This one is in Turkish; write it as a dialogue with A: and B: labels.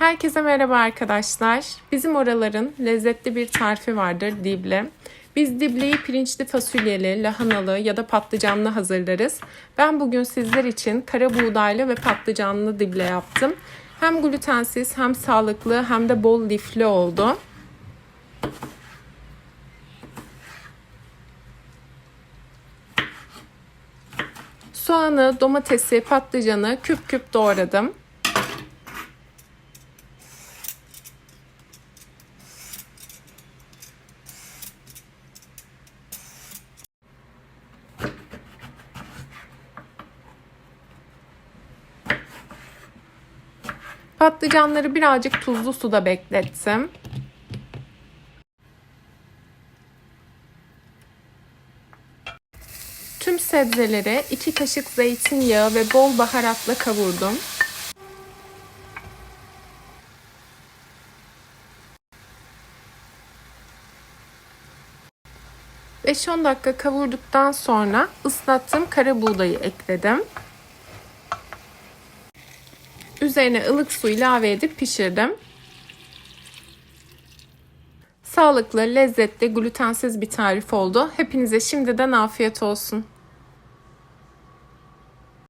A: Herkese merhaba arkadaşlar. Bizim oraların lezzetli bir tarifi vardır dible. Biz dibleyi pirinçli fasulyeli, lahanalı ya da patlıcanlı hazırlarız. Ben bugün sizler için kara buğdaylı ve patlıcanlı dible yaptım. Hem glutensiz hem sağlıklı hem de bol lifli oldu. Soğanı, domatesi, patlıcanı küp küp doğradım. Patlıcanları birazcık tuzlu suda beklettim. Tüm sebzeleri 2 kaşık zeytinyağı ve bol baharatla kavurdum. ...5-10 dakika kavurduktan sonra ıslattığım kara buğdayı ekledim. Üzerine ılık su ilave edip pişirdim. Sağlıklı, lezzetli, glutensiz bir tarif oldu. Hepinize şimdiden afiyet olsun.